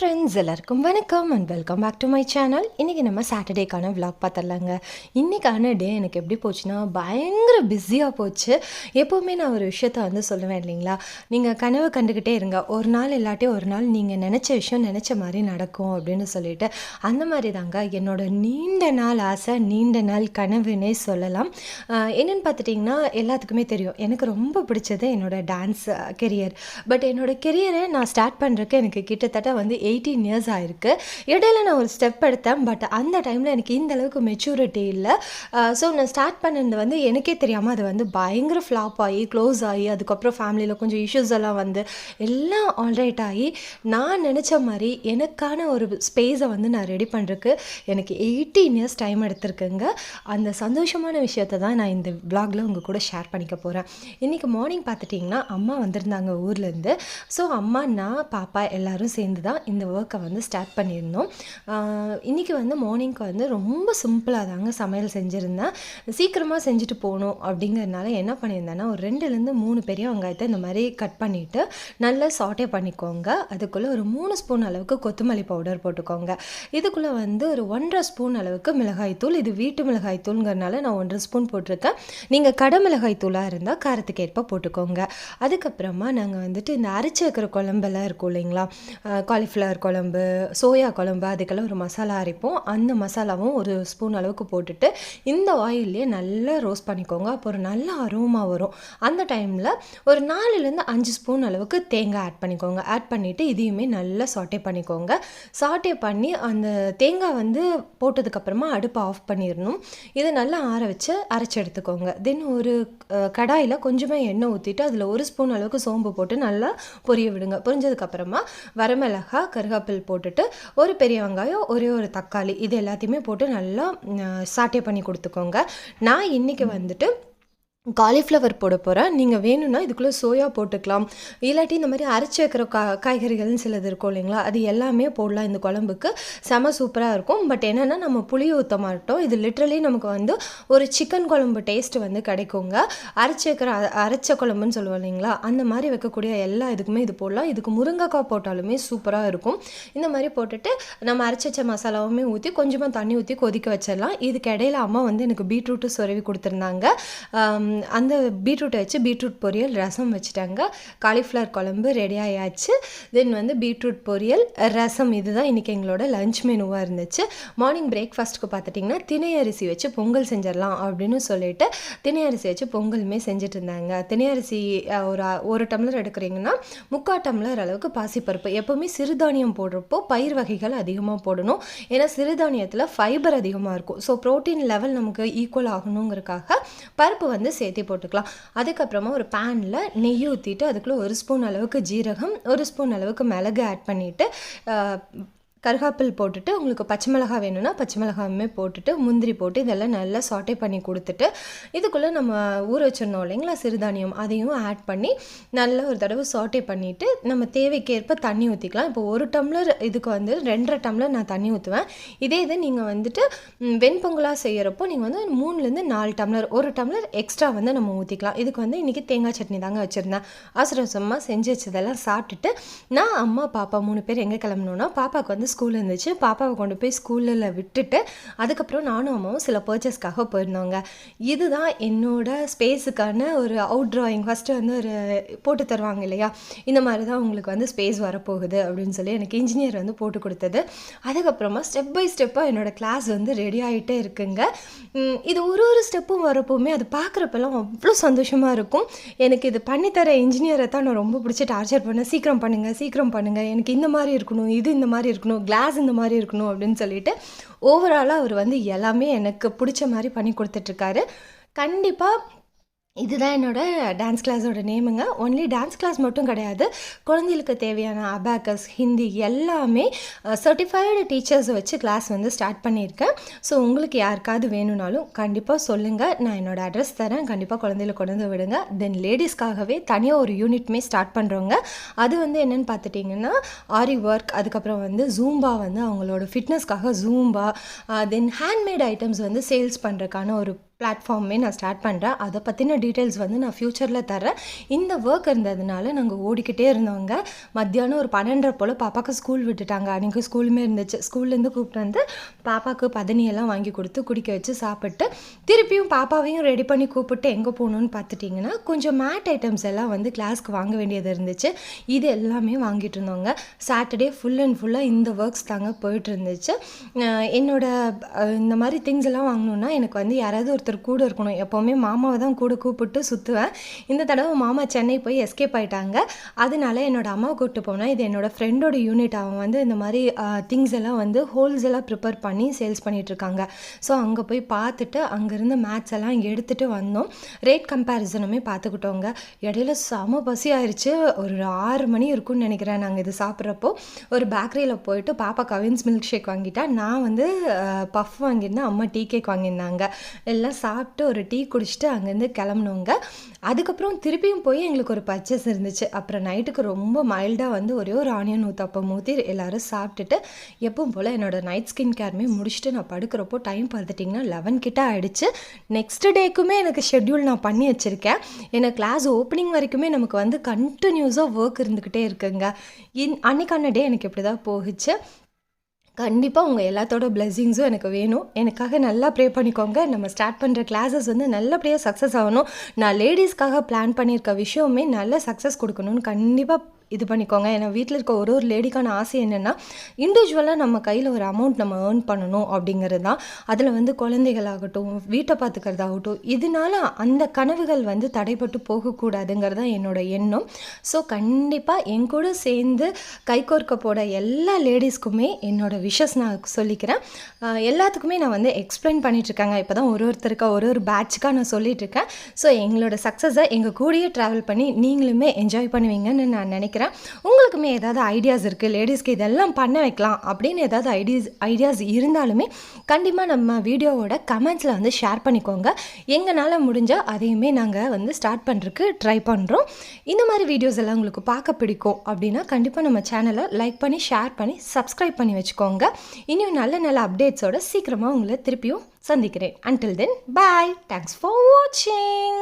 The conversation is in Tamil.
ஃப்ரெண்ட்ஸ் எல்லாருக்கும் வணக்கம் and welcome back to my channel இன்றைக்கி நம்ம சாட்டர்டேக்கான vlog பார்த்துடலாங்க. இன்றைக்கான டே எனக்கு எப்படி போச்சுன்னா பயங்கர பிஸியாக போச்சு. எப்போவுமே நான் ஒரு விஷயத்த வந்து சொல்லுவேன் இல்லைங்களா? நீங்கள் கனவு கண்டுக்கிட்டே இருங்க. ஒரு நாள் இல்லாட்டி ஒரு நாள் நீங்கள் நினச்ச விஷயம் நினச்ச மாதிரி நடக்கும் அப்படின்னு சொல்லிட்டு அந்த மாதிரி தாங்க என்னோட நீண்ட நாள் ஆசை நீண்ட நாள் கனவுன்னே சொல்லலாம். என்னென்னு பார்த்துட்டிங்கன்னா எல்லாத்துக்குமே தெரியும். எனக்கு ரொம்ப பிடிச்சது என்னோட டான்ஸ் கெரியர் பட் என்னோட கெரியரை நான் ஸ்டார்ட் பண்ணுறதுக்கு எனக்கு கிட்டத்தட்ட வந்து எயிட்டீன் இயர்ஸ் ஆயிருக்கு. இடையில நான் ஒரு ஸ்டெப் எடுத்தேன் பட் அந்த டைமில் எனக்கு இந்த அளவுக்கு மெச்சூரிட்டி இல்லை. ஸோ நான் ஸ்டார்ட் பண்ணது வந்து எனக்கே தெரியாமல் அது வந்து பயங்கர ஃப்ளாப் ஆகி க்ளோஸ் ஆகி அதுக்கப்புறம் ஃபேமிலியில் கொஞ்சம் இஷ்யூஸ் எல்லாம் வந்து எல்லாம் ஆல்ரைட் ஆகி நான் நினச்ச மாதிரி எனக்கான ஒரு ஸ்பேஸை வந்து நான் ரெடி பண்ணுறதுக்கு எனக்கு எயிட்டீன் இயர்ஸ் டைம் எடுத்திருக்குங்க. அந்த சந்தோஷமான விஷயத்தை தான் நான் இந்த விளாகில் உங்கள் கூட ஷேர் பண்ணிக்க போகிறேன் இன்றைக்கி மார்னிங் பார்த்துட்டிங்கன்னா அம்மா வந்திருந்தாங்க ஊர்லேருந்து ஸோ அம்மா நான் பாப்பா எல்லாரும் சேர்ந்து தான் இந்த இந்த ஒர்க்கை வந்து ஸ்டார்ட் பண்ணியிருந்தோம். இன்றைக்கி வந்து மார்னிங்க்கு வந்து ரொம்ப சிம்பிளாக தாங்க சமையல் செஞ்சுருந்தேன். சீக்கிரமாக செஞ்சுட்டு போகணும் அப்படிங்கிறதுனால என்ன பண்ணியிருந்தேன்னா ஒரு ரெண்டுலேருந்து மூணு பெரிய வெங்காயத்தை இந்த மாதிரி கட் பண்ணிவிட்டு நல்லா சாட்டே பண்ணிக்கோங்க. அதுக்குள்ளே ஒரு மூணு ஸ்பூன் அளவுக்கு கொத்தமல்லி பவுடர் போட்டுக்கோங்க. இதுக்குள்ளே வந்து ஒரு ஒன்றரை ஸ்பூன் அளவுக்கு மிளகாய்த்தூள் இது வீட்டு மிளகாய் தூள்ங்கிறனால நான் ஒன்றரை ஸ்பூன் போட்டிருக்கேன். நீங்கள் கடை மிளகாய் தூளாக இருந்தால் காரத்துக்கு ஏற்ப போட்டுக்கோங்க. அதுக்கப்புறமா நாங்கள் வந்துட்டு இந்த அரைச்சி வைக்கிற குழம்பெல்லாம் இருக்கும் இல்லைங்களா? காலிஃப்ளவர் குழம்பு சோயா குழம்பு அதுக்கெல்லாம் ஒரு மசாலா அரைப்போம். அந்த மசாலாவும் ஒரு ஸ்பூன் அளவுக்கு போட்டுட்டு இந்த ஆயிலே நல்லா ரோஸ்ட் பண்ணிக்கோங்க. அப்போ ஒரு நல்ல அரோமா வரும். அந்த டைமில் ஒரு நாலுலேருந்து அஞ்சு ஸ்பூன் அளவுக்கு தேங்காய் ஆட் பண்ணிக்கோங்க. ஆட் பண்ணிவிட்டு இதையுமே நல்லா சாட்டே பண்ணிக்கோங்க. சாட்டே பண்ணி அந்த தேங்காய் வந்து போட்டதுக்கப்புறமா அடுப்பை ஆஃப் பண்ணிடணும். இதை நல்லா ஆற வச்சு அரைச்சி எடுத்துக்கோங்க. தென் ஒரு கடாயில் கொஞ்சமாக எண்ணெய் ஊற்றிட்டு அதில் ஒரு ஸ்பூன் அளவுக்கு சோம்பு போட்டு நல்லா பொரிய விடுங்க. பொரிஞ்சதுக்கப்புறமா வரமிளகா கருகாப்பில் போட்டுட்டு ஒரு பெரிய வெங்காயம் ஒரே ஒரு தக்காளி இது எல்லாத்தையுமே போட்டு நல்லா சாட்டே பண்ணி கொடுத்துக்கோங்க. நான் இன்றைக்கி வந்துட்டு காலிஃப்ளவர் போட போகிறேன் நீங்கள் வேணும்னா இதுக்குள்ளே சோயா போட்டுக்கலாம். இல்லாட்டி இந்த மாதிரி அரைச்சி வைக்கிற கா காய்கறிகள்னு சிலது இருக்கும் இல்லைங்களா? அது எல்லாமே போடலாம் இந்த குழம்புக்கு. செம சூப்பராக இருக்கும். பட் என்னென்னா நம்ம புளி ஊற்ற மாட்டோம். இது லிட்ரலி நமக்கு வந்து ஒரு சிக்கன் குழம்பு டேஸ்ட் வந்து கிடைக்குங்க. அரைச்சி வைக்கிற அரைச்ச குழம்புன்னு சொல்லுவோம் இல்லைங்களா? அந்த மாதிரி வைக்கக்கூடிய எல்லா இதுக்குமே இது போடலாம். இதுக்கு முருங்கைக்காய் போட்டாலுமே சூப்பராக இருக்கும். இந்த மாதிரி போட்டுட்டு நம்ம அரைச்சி வச்ச மசாலாவுமே ஊற்றி கொஞ்சமாக தண்ணி ஊற்றி கொதிக்க வச்சிடலாம். இதுக்கு இடையில அம்மா வந்து எனக்கு பீட்ரூட்டு சொருவி கொடுத்துருந்தாங்க. அந்த பீட்ரூட்டை வச்சு பீட்ரூட் பொரியல் ரசம் வச்சுட்டாங்க. காலிஃப்ளவர் குழம்பு ரெடி ஆயாச்சு. தென் வந்து பீட்ரூட் பொரியல் ரசம் இதுதான் இன்றைக்கி எங்களோட லஞ்ச் மெனுவாக இருந்துச்சு. மார்னிங் பிரேக்ஃபாஸ்ட்டுக்கு பார்த்துட்டிங்கன்னா திணை அரிசி வச்சு பொங்கல் செஞ்சிடலாம் அப்படின்னு சொல்லிட்டு திணை அரிசி வச்சு பொங்கலுமே செஞ்சுட்டு இருந்தாங்க. திணை அரிசி ஒரு ஒரு டம்ளர் எடுக்கிறீங்கன்னா முக்கால் டம்ளர் அளவுக்கு பாசிப்பருப்பு. எப்போவுமே சிறுதானியம் போடுறப்போ பயிர் வகைகள் அதிகமாக போடணும். ஏன்னா சிறுதானியத்தில் ஃபைபர் அதிகமாக இருக்கும். ஸோ ப்ரோட்டீன் லெவல் நமக்கு ஈக்குவல் ஆகணுங்கிறதுக்காக பருப்பு வந்து சேர்த்து போட்டுக்கலாம். அதுக்கப்புறமா ஒரு பேனில் நெய் ஊற்றிட்டு அதுக்குள்ளே ஒரு ஸ்பூன் அளவுக்கு ஜீரகம் ஒரு ஸ்பூன் அளவுக்கு மிளகு ஆட் பண்ணிவிட்டு கருகாப்பில் போட்டுட்டு உங்களுக்கு பச்சை மிளகாய் வேணும்னா பச்சை மிளகாயுமே போட்டுட்டு முந்திரி போட்டு இதெல்லாம் நல்லா சாட்டே பண்ணி கொடுத்துட்டு இதுக்குள்ளே நம்ம ஊற வச்சிருந்தோம் இல்லைங்களா? சிறுதானியம் அதையும் ஆட் பண்ணி நல்லா ஒரு தடவை சாட்டே பண்ணிவிட்டு நம்ம தேவைக்கேற்ப தண்ணி ஊற்றிக்கலாம் இப்போ ஒரு டம்ளர் இதுக்கு வந்து ரெண்டரை டம்ளர் நான் தண்ணி ஊற்றுவேன் இதே இது நீங்கள் வந்துட்டு வெண்பொங்கலாக செய்கிறப்போ நீங்கள் வந்து மூணுலேருந்து நாலு டம்ளர் ஒரு டம்ளர் எக்ஸ்ட்ரா வந்து நம்ம ஊற்றிக்கலாம் இதுக்கு வந்து இன்றைக்கி தேங்காய் சட்னி தாங்க வச்சுருந்தேன். அவசர அவசரமாக செஞ்சு வச்சதெல்லாம் சாப்பிட்டுட்டு நான் அம்மா பாப்பா மூணு பேர் எங்கே கிளம்பணுன்னா பாப்பாவுக்கு வந்து ஸ்கூல் இருந்துச்சு. பாப்பாவை கொண்டு போய் ஸ்கூலில் விட்டுட்டு அதுக்கப்புறம் நானும் அம்மாவும் சில பர்ச்சேஸ்க்காக போயிருந்தோங்க. இதுதான் என்னோட ஸ்பேஸுக்கான ஒரு அவுட் ட்ராயிங் ஃபஸ்ட்டு வந்து ஒரு போட்டு தருவாங்க இல்லையா? இந்த மாதிரி தான் உங்களுக்கு வந்து ஸ்பேஸ் வரப்போகுது அப்படின்னு சொல்லி எனக்கு இன்ஜினியர் வந்து போட்டு கொடுத்தது. அதுக்கப்புறமா ஸ்டெப் பை ஸ்டெப்பாக என்னோட கிளாஸ் வந்து ரெடி ஆகிட்டே இருக்குங்க. இது ஒரு ஒரு ஸ்டெப்பும் வரப்போவுமே அது பார்க்குறப்பெல்லாம் அவ்வளோ சந்தோஷமாக இருக்கும். எனக்கு இது பண்ணித்தர இன்ஜினியரை தான் நான் ரொம்ப பிடிச்சி டார்ச்சர் பண்ணேன். சீக்கிரம் பண்ணுங்கள் சீக்கிரம் பண்ணுங்கள் எனக்கு இந்த மாதிரி இருக்கணும் இது இந்த மாதிரி இருக்கணும். கிளாஸ் இந்த மாதிரி இருக்கணும் அப்படின்னு சொல்லிட்டு ஓவராலாக அவர் வந்து எல்லாமே எனக்கு பிடிச்ச மாதிரி பண்ணி கொடுத்துட்ருக்காரு கண்டிப்பாக இதுதான் என்னோட டான்ஸ் கிளாஸோட நேமுங்க. ஒன்லி டான்ஸ் கிளாஸ் மட்டும் கிடையாது. குழந்தைகளுக்கு தேவையான அபாக்கஸ் ஹிந்தி எல்லாமே சர்டிஃபைடு டீச்சர்ஸை வச்சு கிளாஸ் வந்து ஸ்டார்ட் பண்ணியிருக்கேன். ஸோ உங்களுக்கு யாருக்காவது வேணும்னாலும் கண்டிப்பாக சொல்லுங்கள் நான் என்னோடய அட்ரஸ் தரேன். கண்டிப்பாக குழந்தைகளை கொண்டு வந்து விடுங்க. தென் லேடிஸ்க்காகவே தனியாக ஒரு யூனிட்மே ஸ்டார்ட் பண்ணுறோங்க அது வந்து என்னென்னு பார்த்துட்டிங்கன்னா ஆரி ஒர்க் அதுக்கப்புறம் வந்து ஜூம்பா வந்து அவங்களோட ஃபிட்னஸ்க்காக ஜூம்பா தென் ஹேண்ட்மேட் ஐட்டம்ஸ் வந்து சேல்ஸ் பண்ணுறதுக்கான ஒரு பிளாட்ஃபார்மே நான் ஸ்டார்ட் பண்ணுறேன் அதை பற்றின டீட்டெயில்ஸ் வந்து நான் ஃப்யூச்சரில் தரேன் இந்த ஒர்க் இருந்ததுனால நாங்கள் ஓடிக்கிட்டே இருந்தவங்க மத்தியானம் ஒரு பன்னெண்டரை போல் பாப்பாவுக்கு ஸ்கூல் விட்டுட்டாங்க. அன்றைக்கி ஸ்கூலுமே இருந்துச்சு. ஸ்கூல்லேருந்து கூப்பிட்டு வந்து பாப்பாவுக்கு பதனியெல்லாம் வாங்கி கொடுத்து குடிக்க வச்சு சாப்பிட்டு திருப்பியும் பாப்பாவையும் ரெடி பண்ணி கூப்பிட்டு எங்கே போகணுன்னு பார்த்துட்டிங்கன்னா கொஞ்சம் மேட் ஐட்டம்ஸ் எல்லாம் வந்து கிளாஸ்க்கு வாங்க வேண்டியது இருந்துச்சு. இது எல்லாமே வாங்கிட்டு இருந்தோங்க சாட்டர்டே ஃபுல் அண்ட் ஃபுல்லாக இந்த ஒர்க்ஸ் தாங்க போயிட்டு இருந்துச்சு. என்னோட இந்த மாதிரி திங்ஸ் எல்லாம் வாங்கணுன்னா எனக்கு வந்து யாராவது ஒருத்தர் கூட இருக்கணும். எப்போவுமே மாமாவை தான் கூட கூப்பிட்டு சுற்றுவேன் இந்த தடவை மாமா சென்னை போய் எஸ்கேப் ஆயிட்டாங்க. அதனால என்னோடய அம்மாவை கூப்பிட்டு போனால் இது என்னோடய ஃப்ரெண்டோட யூனிட் அவன் வந்து இந்த மாதிரி திங்ஸ் எல்லாம் வந்து ஹோல்ஸ் எல்லாம் ப்ரிப்பேர் பண்ணி சேல்ஸ் பண்ணிகிட்ருக்காங்க இருக்காங்க. ஸோ அங்கே போய் பார்த்துட்டு அங்கேருந்து மேட்ச் எல்லாம் எடுத்துகிட்டு வந்தோம். ரேட் கம்பேரிசனுமே பார்த்துக்கிட்டோங்க. இடையில செம பசி ஆயிடுச்சு ஒரு ஆறு மணி இருக்கும்னு நினைக்கிறேன் நாங்கள் இது சாப்பிட்றப்போ. ஒரு பேக்கரியில் போயிட்டு பாப்பா கவின்ஸ் மில்க் ஷேக் வாங்கிட்டா. நான் வந்து பஃப் வாங்கியிருந்தேன். அம்மா டீ கேக் வாங்கியிருந்தாங்க. எல்லாம் சாப்பிட்டு ஒரு டீ குடிச்சிட்டு அங்கேருந்து கிளம்புனோங்க அதுக்கப்புறம் திருப்பியும் போய் எங்களுக்கு ஒரு பர்ச்சேஸ் இருந்துச்சு. அப்புறம் நைட்டுக்கு ரொம்ப மைல்டாக வந்து ஒரே ஒரு ஆனியன் ஊத்தப்பம் ஊற்றி எல்லோரும் சாப்பிட்டுட்டு எப்பவும் போல் என்னோடய நைட் ஸ்கின் கேருமே முடிச்சுட்டு நான் படுக்கிறப்போ டைம் பார்த்துட்டிங்கன்னா லெவன் கிட்ட ஆகிடுச்சு நெக்ஸ்ட் டேக்குமே எனக்கு ஷெட்யூல் நான் பண்ணி வச்சுருக்கேன். ஏன்னா கிளாஸ் ஓப்பனிங் வரைக்குமே நமக்கு வந்து கண்டினியூஸாக ஒர்க் இருந்துக்கிட்டே இருக்குங்க. இன் அன்னைக்கான டே எனக்கு இப்படி தான் போகுச்சு. கண்டிப்பாக உங்கள் எல்லாத்தோட பிளெஸிங்ஸும் எனக்கு வேணும். எனக்காக நல்லா ப்ரே பண்ணிக்கோங்க. நம்ம ஸ்டார்ட் பண்ணுற கிளாஸஸ் வந்து நல்லபடியாக சக்ஸஸ் ஆகணும். நான் லேடிஸ்க்காக பிளான் பண்ணியிருக்க விஷயமே நல்ல சக்ஸஸ் கொடுக்கணும்னு கண்டிப்பாக இது பண்ணிக்கோங்க. ஏன்னா வீட்டில் இருக்க ஒரு ஒரு லேடிக்கான ஆசை என்னென்னா இண்டிவிஜுவலாக நம்ம கையில் ஒரு அமௌண்ட் நம்ம ஏர்ன் பண்ணணும் அப்படிங்கிறது தான். அதில் வந்து குழந்தைகளாகட்டும் வீட்டை பார்த்துக்கிறதாகட்டும் இதனால அந்த கனவுகள் வந்து தடைப்பட்டு போகக்கூடாதுங்கிறது தான் என்னோட எண்ணம். ஸோ கண்டிப்பாக என் கூட சேர்ந்து கைகோர்க்க போட எல்லா லேடிஸ்க்குமே என்னோட விஷஸ் நான் சொல்லிக்கிறேன். எல்லாத்துக்குமே நான் வந்து எக்ஸ்பிளைன் பண்ணிகிட்ருக்கேங்க இப்போ தான் ஒரு ஒருத்தருக்கா ஒரு ஒரு பேட்சுக்காக நான் சொல்லிட்டு இருக்கேன் ஸோ எங்களோட சக்ஸஸை எங்கள் கூடயே ட்ராவல் பண்ணி நீங்களுமே என்ஜாய் பண்ணுவீங்கன்னு நான் நினைக்கிறேன். உங்களுக்குமே ஏதாவது ஐடியாஸ் இருக்குது லேடிஸ்க்கு இதெல்லாம் பண்ண வைக்கலாம் அப்படின்னு ஏதாவது ஐடியாஸ் ஐடியாஸ் இருந்தாலுமே கண்டிப்பாக நம்ம வீடியோவோட கமெண்ட்ஸில் வந்து ஷேர் பண்ணிக்கோங்க. எங்களால் முடிஞ்சால் அதையுமே நாங்கள் வந்து ஸ்டார்ட் பண்ணுறதுக்கு ட்ரை பண்ணுறோம் இந்த மாதிரி வீடியோஸ் எல்லாம் உங்களுக்கு பார்க்க பிடிக்கும் அப்படின்னா கண்டிப்பாக நம்ம சேனலை லைக் பண்ணி ஷேர் பண்ணி சப்ஸ்கிரைப் பண்ணி வச்சுக்கோங்க. இன்னும் நல்ல நல்ல அப்டேட்ஸோட சீக்கிரமாக உங்களை திருப்பியும் சந்திக்கிறேன். Until then bye thanks for வாட்சிங்